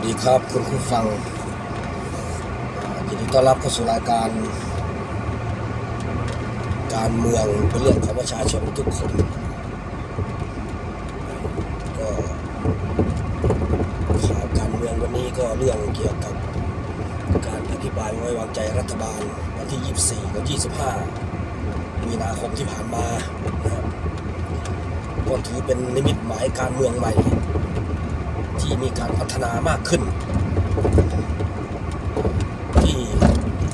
วัสดีครับคุณผู้ฟังยินดีต้อนรับเข้าสู่รายการ การเมืองเป็นเรื่องของประชาชนทุกคนก็ข่าวการเมืองวันนี้ก็เรื่องเกี่ยวกับการอภิปรายไม่ไว้วางใจรัฐบาลวันที่ 24กับ25 มีนาคมที่ผ่านมาครับก็ถือเป็นนิมิตหมายการเมืองใหม่ ที่มีการพัฒนามากขึ้น ที่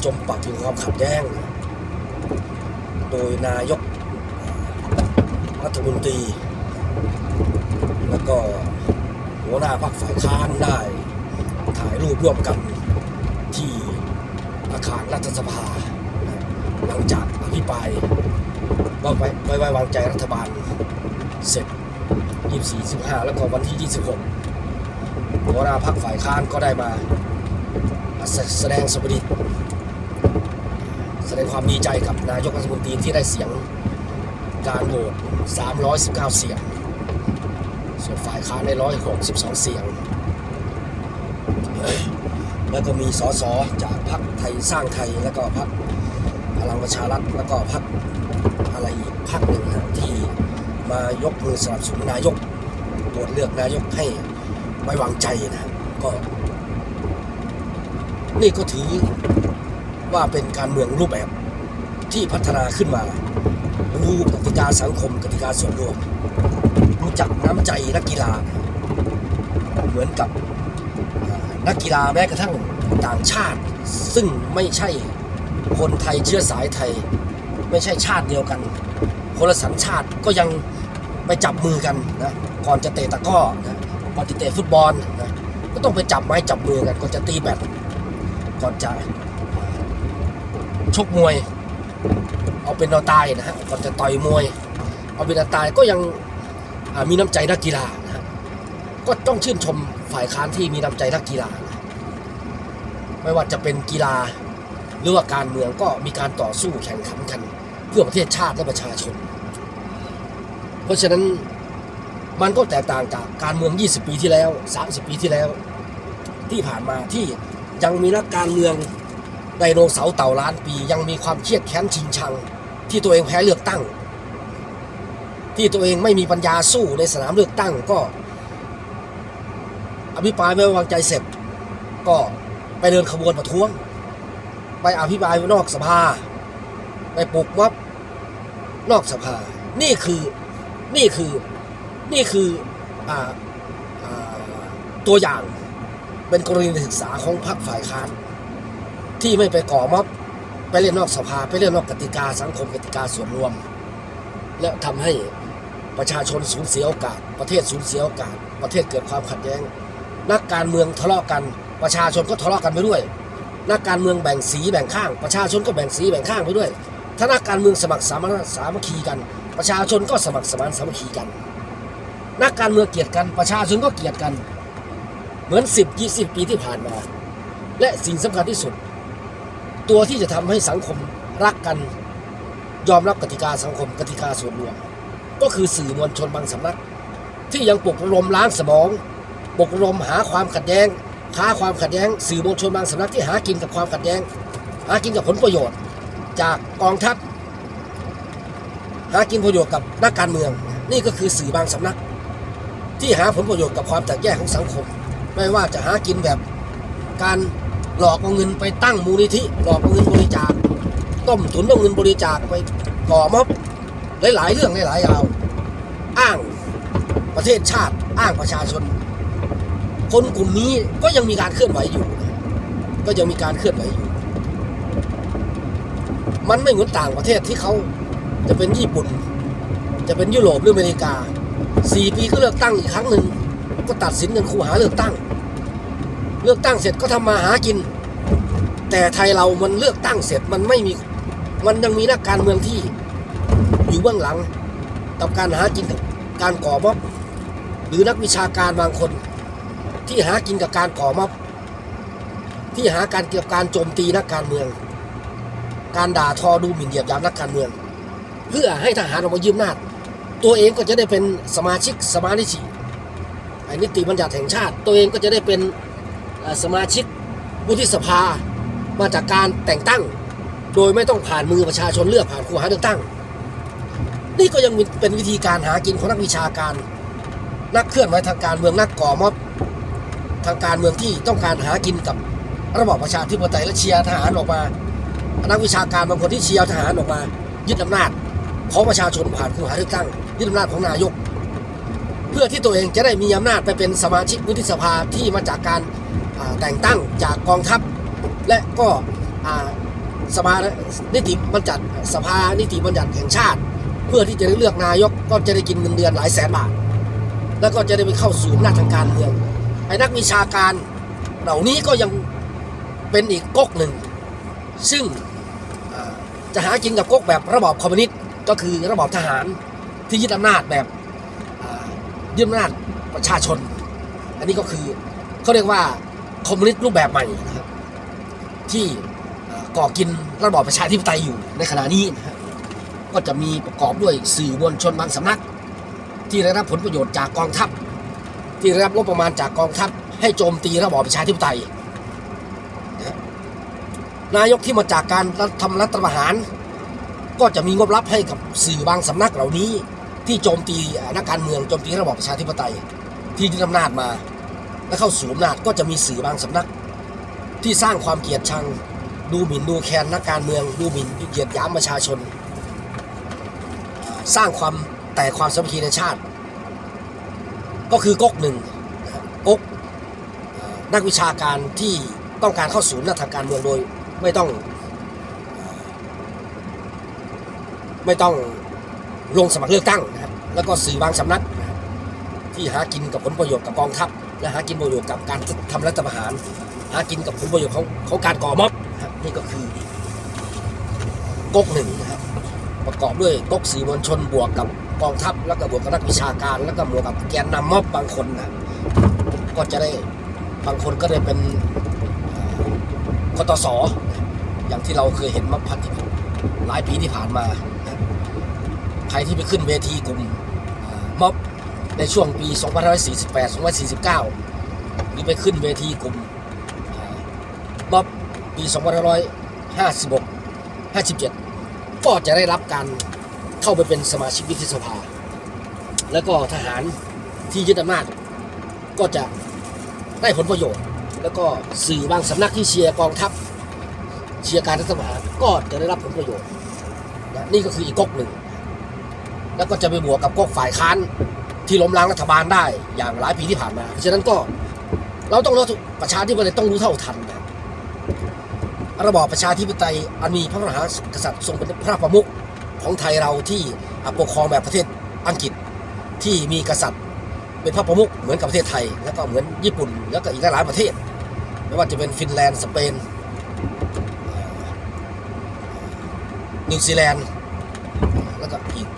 จมปักอยู่ความขัดแย้ง โดยนายกรัฐมนตรี แล้วก็หัวหน้าพรรคฝ่ายค้านได้ ถ่ายรูปร่วมกันที่อาคารรัฐสภา หลังจากอภิปรายว่าไว้ไว้ไว้วางใจรัฐบาลเสร็จ 24 15 แล้วก็วันที่ 26 หัวหน้าพักฝ่ายค้านก็ได้มาแสแสดงสมริแสดงความดีใจกับนายกรัฐมนตรีที่ได้เสียงการโหวต319 เสียง ส่วนฝ่ายค้านได้ 162 เสียง แล้วก็มีสสจากพรรคไทยสร้างไทย แล้วก็พรรคพลังประชารัฐ แล้วก็พรรคอะไรอีกพรรคหนึ่งที่มายกมือสนับสนุนนายกโหวตเลือกนายกให้ ไว้วางใจนะก็นี่ก็ถือว่าเป็นการเมืองรูปแบบที่พัฒนาขึ้นมา รู้กติกาสังคมกติกาส่วนรวม รู้จักน้ำใจนักกีฬา เหมือนกับนักกีฬาแม้กระทั่งต่างชาติ ซึ่งไม่ใช่คนไทยเชื้อสายไทย ไม่ใช่ชาติเดียวกันคนละสัญชาติก็ยังไปจับมือกันนะก่อนจะเตะตะก้อนะ ก่อนจะเตะฟุตบอลนะก็ต้องไปจับไม้จับมือกันก่อนจะตีแบดก่อนจะชกมวย เอาเป็นเอาตายนะฮะก่อนจะต่อยมวย เอาเป็นเอาตายก็ยังมีน้ำใจนักกีฬานะฮะก็ต้องชื่นชมฝ่ายค้านที่มีน้ำใจนักกีฬานะไม่ว่าจะเป็นกีฬาหรือว่าการเมืองก็มีการต่อสู้แข่งขันกัน เพื่อประเทศชาติและประชาชน เพราะฉะนั้น มันก็แตกต่างจากการเมือง 20 ปีที่แล้ว 30 ปีที่แล้ว ที่ผ่านมาที่ยังมีนักการเมืองไดโนเสาร์เต่าล้านปี ยังมีความเครียดแค้นชิงชัง ที่ตัวเองแพ้เลือกตั้ง ที่ตัวเองไม่มีปัญญาสู้ในสนามเลือกตั้งก็อภิปรายไม่ไว้วางใจเสร็จ ก็ไปเดินขบวนประท้วง ไปอภิปรายนอกสภา ไปปลุกม็อบนอกสภา นี่คือนี่คือ นี่คืออตัวอย่างเป็นกรณีศึกษาของพรรคฝ่ายค้านที่ไม่ไปก่อม็อบไปเล่นนอกสภา ไปเล่นนอกกติกาสังคมกติกาส่วนรวม และทำให้ประชาชนสูญเสียโอกาส ประเทศสูญเสียโอกาส ประเทศเกิดความขัดแย้ง นักการเมืองทะเลาะกัน ประชาชนก็ทะเลาะกันไปด้วย นักการเมืองแบ่งสีแบ่งข้าง ประชาชนก็แบ่งสีแบ่งข้างไปด้วย ถ้านักการเมืองสมัครสามสามัคคีกัน ประชาชนก็สมัครสมานสามัคคีกัน นักการเมืองเกลียดกันประชาชนก็เกลียดกัน เหมือนสิบยี่สิบปีที่ผ่านมา และสิ่งสำคัญที่สุด ตัวที่จะทำให้สังคมรักกันยอมรับกติกาสังคมกติกาส่วนรวม ก็คือสื่อมวลชนบางสำนัก ที่ยังปลุกระดมล้างสมองปลุกระดมหาความขัดแย้งค้าความขัดแย้ง สื่อมวลชนบางสำนักที่หากินกับความขัดแย้ง หากินกับผลประโยชน์ จากกองทัพหากินประโยชน์กับนักการเมือง นี่ก็คือสื่อบางสำนัก ที่หาผลประโยชน์กับความแตกแยกของสังคม ไม่ว่าจะหากินแบบการหลอกเอาเงินไปตั้งมูลนิธิ หลอกเอาเงินบริจาคต้มตุนเอาเงินบริจาคไปก่อม็อบหลายๆเรื่องหลายๆราวอ้างประเทศชาติอ้างประชาชน คนกลุ่มนี้ก็ยังมีการเคลื่อนไหวอยู่ ก็ยังมีการเคลื่อนไหวอยู่ มันไม่เหมือนต่างประเทศที่เขาจะเป็นญี่ปุ่น จะเป็นยุโรปหรืออเมริกา สี่ปีก็เลือกตั้งอีกครั้งหนึ่งก็ตัดสินกันคูหาเลือกตั้ง เลือกตั้งเสร็จก็ทำมาหากิน แต่ไทยเรามันเลือกตั้งเสร็จมันไม่มีมันยังมีนักการเมืองที่ อยู่เบื้องหลังกับการหากินกับการก่อม็อบหรือนักวิชาการบางคน ที่หากินกับการก่อม็อบที่หาการเกี่ยวกับการโจมตีนักการเมือง การด่าทอดูหมิ่นเหยียดหยามนักการเมือง เพื่อให้ทหารออกมายืมนาจ ตัวเองก็จะได้เป็นสมาชิกสมาชิกไอ้นิติบัญญัติแห่งชาติ ตัวเองก็จะได้เป็นสมาชิกวุฒิสภามาจากการแต่งตั้ง โดยไม่ต้องผ่านมือประชาชนเลือกผ่านครูหาเลือกตั้ง นี่ก็ยังเป็นวิธีการหากินของนักวิชาการ นักเคลื่อนไหวทางการเมืองนักก่อม็อบทางการเมืองที่ต้องการหากินกับระบอบประชาธิปไตยและเชียร์ทหารออกมา นักวิชาการบางคนที่เชียร์ทหารออกมา ยึดอำนาจ ของประชาชนผ่านคูหาเลือกตั้งยึดอำนาจของนายก เพื่อที่ตัวเองจะได้มีอำนาจไปเป็นสมาชิกวุฒิสภาที่มาจากการแต่งตั้งจากกองทัพ และก็สภานิติบัญญัติสภานิติบัญญัติแห่งชาติ เพื่อที่จะได้เลือกนายกก็จะได้กินเงินเดือนหลายแสนบาท แล้วก็จะได้ไปเข้าสู่อำนาจทางการเมืองไอ้นักวิชาการเหล่านี้ก็ยังเป็นอีกก๊กหนึ่ง ซึ่งจะหากินกับก๊กแบบระบอบคอมมิวนิสต์ ก็คือระบอบทหารที่ยึดอำนาจแบบยึดอำนาจประชาชน อันนี้ก็คือเขาเรียกว่าคอมมิวนิสต์รูปแบบใหม่นะครับที่ก่อกินระบอบประชาธิปไตยอยู่ในขณะนี้นะก็จะมีประกอบด้วยสื่อมวลชนบางสำนัก ที่ได้รับผลประโยชน์จากกองทัพ ที่ได้รับงบประมาณจากกองทัพ ให้โจมตีระบอบประชาธิปไตยนายกที่มาจากการทำรัฐประหาร ก็จะมีงบรับให้กับสื่อบางสำนักเหล่านี้ ที่โจมตีนักการเมืองโจมตีระบอบประชาธิปไตย ที่ยึดอำนาจมา และเข้าสู่อำนาจก็จะมีสื่อบางสำนัก ที่สร้างความเกลียดชัง ดูหมิ่นดูแคลนนักการเมือง ดูหมิ่นเหยียดหยามประชาชน สร้างความแตกความสามัคคีในชาติ ก็คือก๊กหนึ่งก๊กนักวิชาการที่ต้องการเข้าสู่หน้าทางการเมืองโดย ไม่ต้องเอ่อ ไม่ต้องลงสมัครเลือกตั้งนะครับแล้วก็สื่อบางสำนักนะที่หากินกับผลประโยชน์กับกองทัพและหากินประโยชน์กับการทำรัฐประหาร หากินกับผลประโยชน์ของของการก่อม็อบนะครับนี่ก็คือก๊กหนึ่งนะครับประกอบด้วยก๊กสีมวลชนบวกกับกองทัพ แล้วก็บวกกับนักวิชาการ แล้วก็บวกกับแกนนำม็อบบางคนนะก็จะได้บางคนก็ได้เป็นเอ่อคตสอย่างที่เราเคยเห็นม็อบพันที่หลายปีที่ผ่านมา รที่ไปขึ้นเวทีกลุ่มม็อบในช่วงปี 2548 2549 หรือไปขึ้นเวทีกลุ่มม็อบปี 2556 57 ก็จะได้รับการเข้าไปเป็นสมาชิกวุฒิสภา แล้วก็ทหารที่ยึดอำนาจก็จะได้ผลประโยชน์ แล้วก็สื่อบางสำนักที่เชียร์กองทัพเชียร์การรัฐประหารก็จะได้รับผลประโยชน์ นี่ก็คืออีกก๊กหนึ่ง แล้วก็จะไปบวกกับก๊กฝ่ายค้านที่ล้มล้างรัฐบาลได้อย่างหลายปีที่ผ่านมาฉะนั้นก็เราต้องรู้ประชาธิปไตยต้องรู้เท่าทันนะระบอบประชาธิปไตยอันมีพระมหากษัตริย์ทรงเป็นพระประมุขของไทยเราที่ปกครองแบบประเทศอังกฤษที่มีกษัตริย์เป็นพระประมุขเหมือนกับประเทศไทย แล้วก็เหมือนญี่ปุ่น แล้วก็อีกหลายประเทศ ไม่ว่าจะเป็นฟินแลนด์ สเปน นิวซีแลนด์ แล้วก็อีก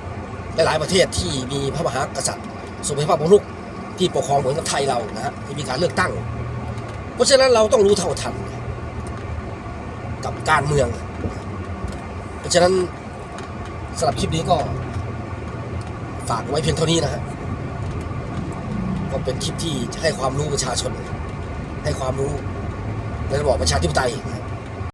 หลายๆประเทศที่มีพระมหากษัตริย์ทรงเป็นพระประมุขที่ปกครองเหมือนกับไทยเรานะฮะที่มีการเลือกตั้ง เพราะฉะนั้นเราต้องรู้เท่าทัน กับการเมือง เพราะฉะนั้นสำหรับคลิปนี้ก็ฝากไว้เพียงเท่านี้นะฮะก็เป็นคลิปที่ให้ความรู้ประชาชน ให้ความรู้ในระบอบประชาธิปไตยนะ